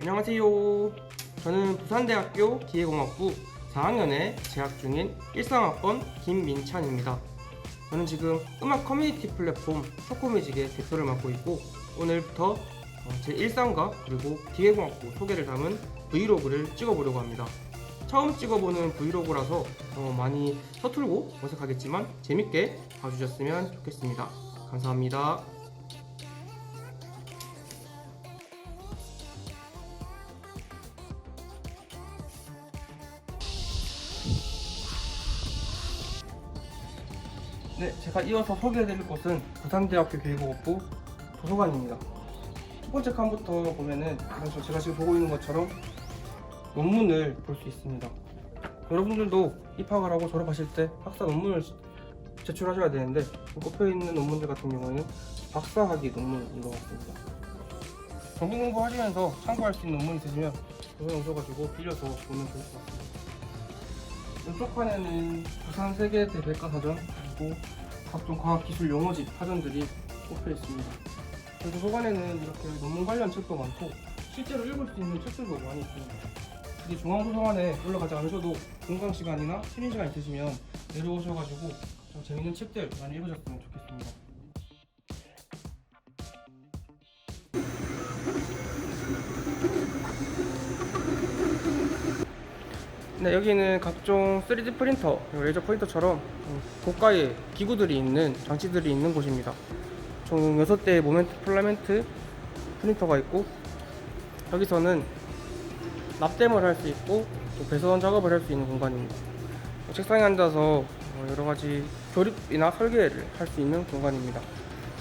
안녕하세요. 저는 부산대학교 기계공학부 4학년에 재학 중인 13학번 김민찬입니다. 저는 지금 음악 커뮤니티 플랫폼 초코뮤직의 대표를 맡고 있고 오늘부터 어, 제 일상과 그리고 기계공학부 소개를 담은 브이로그를 찍어보려고 합니다. 처음 찍어보는 브이로그라서 어, 많이 서툴고 어색하겠지만 재밌게 봐주셨으면 좋겠습니다. 감사합니다. 네, 제가 이어서 소개해드릴 곳은 부산대학교 교육학부 도서관입니다. 첫 번째 칸부터 보면은 식으로 제가 지금 보고 있는 것처럼 논문을 볼 수 있습니다. 여러분들도 입학을 하고 졸업하실 때 학사 논문을 제출하셔야 되는데 꼽혀 있는 논문들 같은 경우에는 박사학위 논문인 것 같습니다. 전공 공부하시면서 참고할 수 있는 논문 있으시면 여기 오셔가지고 빌려서 보면 좋을 것 같습니다. 왼쪽 칸에는 부산 세계대 백과사전 그리고 각종 과학기술 용어집 사전들이 꼽혀 있습니다. 그리고 소관에는 이렇게 논문 관련 책도 많고 실제로 읽을 수 있는 책들도 많이 있습니다. 이 중앙도서관에 올라가지 않으셔도 공강 시간이나 쉬는 시간 있으시면 내려오셔가지고 좀 재밌는 책들 많이 읽으셨으면 좋겠습니다. 네, 여기는 각종 3D 프린터, 레이저 프린터처럼 음, 고가의 기구들이 있는 장치들이 있는 곳입니다. 총 6대의 모멘트 플라멘트 프린터가 있고 여기서는 납땜을 할 수 있고 또 배선 작업을 할 수 있는 공간입니다. 책상에 앉아서 어, 여러 가지 조립이나 설계를 할 수 있는 공간입니다.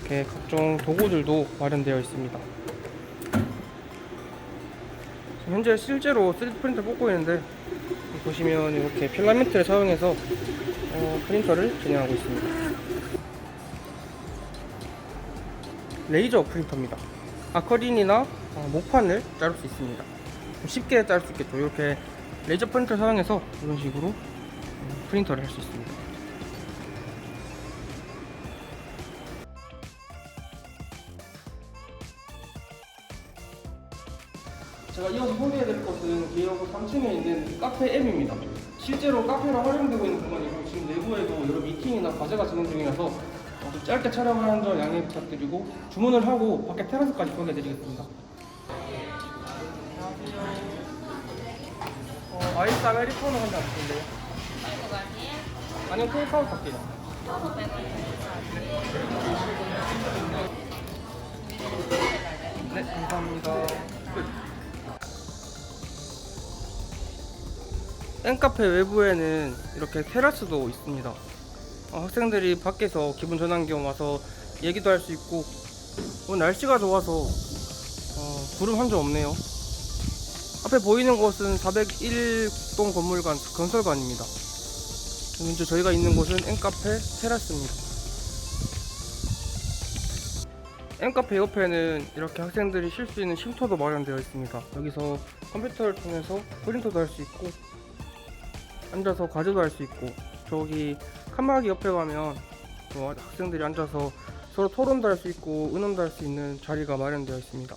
이렇게 각종 도구들도 마련되어 있습니다. 현재 실제로 3D 프린터 뽑고 있는데 보시면 이렇게 필라멘트를 사용해서 어, 프린터를 진행하고 있습니다. 레이저 프린터입니다. 아크릴이나 어, 목판을 자를 수 있습니다. 좀 쉽게 자를 수 있겠죠. 이렇게 레이저 프린터를 사용해서 이런 식으로 음, 프린터를 할 수 있습니다. 제가 이어서 소개해드릴 것은 기어구 3층에 있는 카페 M입니다. 실제로 카페로 활용되고 있는 공간이고 지금 내부에도 여러 미팅이나 과제가 진행 중이라서 어, 좀 짧게 촬영을 하는 점 양해 부탁드리고 주문을 하고 밖에 테라스까지 소개해드리겠습니다. 어, 아이스 아메리카노 한잔 아니에요? 아니면 테이크아웃 할게요. 네, 감사합니다. 땡카페 외부에는 이렇게 테라스도 있습니다. 어, 학생들이 밖에서 기분 전환 겸 와서 얘기도 할 수 있고 오늘 날씨가 좋아서 어, 구름 한 점 없네요. 앞에 보이는 곳은 401동 건물관 건설관입니다. 현재 저희가 있는 곳은 땡카페 테라스입니다. 엠카페 옆에는 이렇게 학생들이 쉴 수 있는 쉼터도 마련되어 있습니다. 여기서 컴퓨터를 통해서 프린터도 할 수 있고 앉아서 과제도 할 수 있고 저기 칸막이 옆에 가면 또 학생들이 앉아서 서로 토론도 할 수 있고 의논도 할 수 있는 자리가 마련되어 있습니다.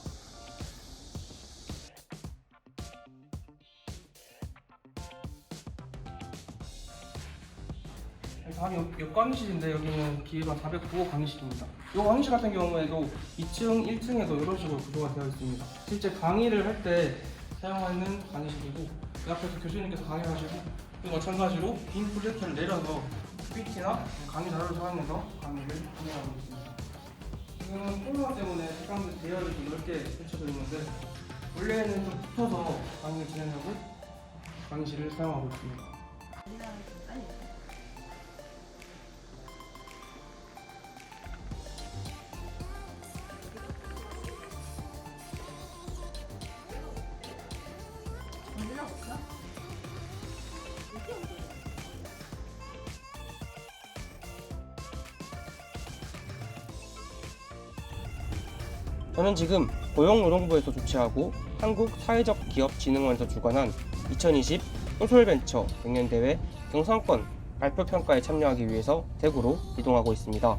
다음 옆, 옆 강의실인데 여기는 기획안 409호 강의실입니다. 이 강의실 같은 경우에도 2층, 1층에도 이런 식으로 구조가 되어 있습니다. 실제 강의를 할 때 사용하는 강의실이고 그 앞에서 교수님께서 강의를 하시고 또 마찬가지로 빈 프로젝터를 내려서 PPT나 강의 자료를 사용해서 강의를 진행하고 있습니다. 지금은 코로나 때문에 책상들 대여를 좀 넓게 펼쳐져 있는데 원래는 좀 붙어서 강의를 진행하고 강의실을 사용하고 있습니다. 저는 지금 고용노동부에서 주최하고 한국사회적기업진흥원에서 주관한 2020 소셜벤처 경연대회 경상권 발표평가에 참여하기 위해서 대구로 이동하고 있습니다.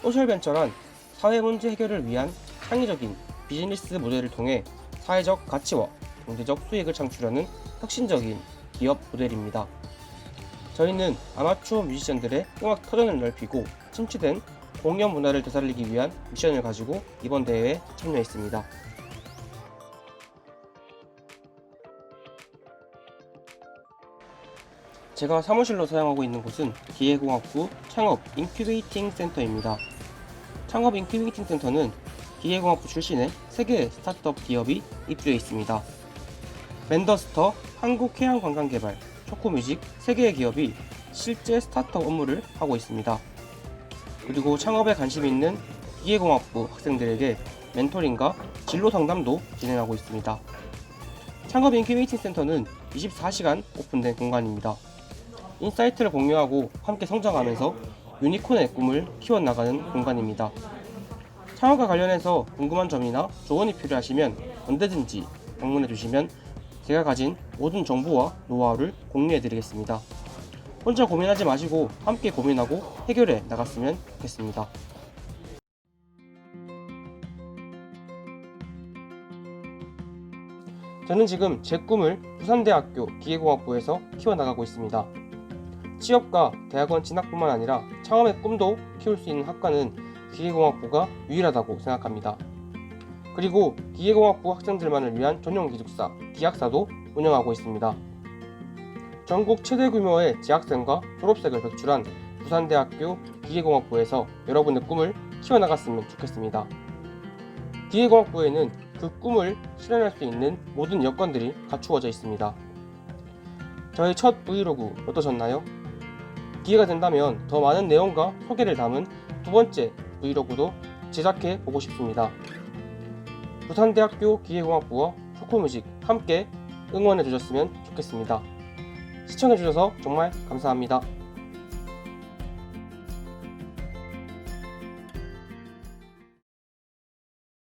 소셜벤처란 사회 문제 해결을 위한 창의적인 비즈니스 모델을 통해 사회적 가치와 경제적 수익을 창출하는 혁신적인 기업 모델입니다. 저희는 아마추어 뮤지션들의 음악 터전을 넓히고 침체된 공연 문화를 되살리기 위한 미션을 가지고 이번 대회에 참여했습니다. 제가 사무실로 사용하고 있는 곳은 기계공학부 창업 인큐베이팅 센터입니다. 창업 인큐베이팅 센터는 기계공학부 출신의 세계의 스타트업 기업이 입주해 있습니다. 멘더스터, 한국해양관광개발, 초코뮤직 세 개의 기업이 실제 스타트업 업무를 하고 있습니다. 그리고 창업에 관심 있는 기계공학부 학생들에게 멘토링과 진로 상담도 진행하고 있습니다. 창업 인큐베이팅 센터는 24시간 오픈된 공간입니다. 인사이트를 공유하고 함께 성장하면서 유니콘의 꿈을 키워나가는 공간입니다. 창업과 관련해서 궁금한 점이나 조언이 필요하시면 언제든지 방문해 주시면 제가 가진 모든 정보와 노하우를 공유해 드리겠습니다. 혼자 고민하지 마시고 함께 고민하고 해결해 나갔으면 좋겠습니다. 저는 지금 제 꿈을 부산대학교 기계공학부에서 키워나가고 있습니다. 취업과 대학원 진학뿐만 아니라 창업의 꿈도 키울 수 있는 학과는 기계공학부가 유일하다고 생각합니다. 그리고 기계공학부 학생들만을 위한 전용 기숙사, 기학사도 운영하고 있습니다. 전국 최대 규모의 재학생과 졸업생을 배출한 부산대학교 기계공학부에서 여러분의 꿈을 키워나갔으면 좋겠습니다. 기계공학부에는 그 꿈을 실현할 수 있는 모든 여건들이 갖추어져 있습니다. 저의 첫 브이로그 어떠셨나요? 기회가 된다면 더 많은 내용과 소개를 담은 두 번째 브이로그도 제작해 보고 싶습니다. 부산대학교 기계공학부와 초코뮤직 함께 응원해 주셨으면 좋겠습니다. 시청해 주셔서 정말 감사합니다.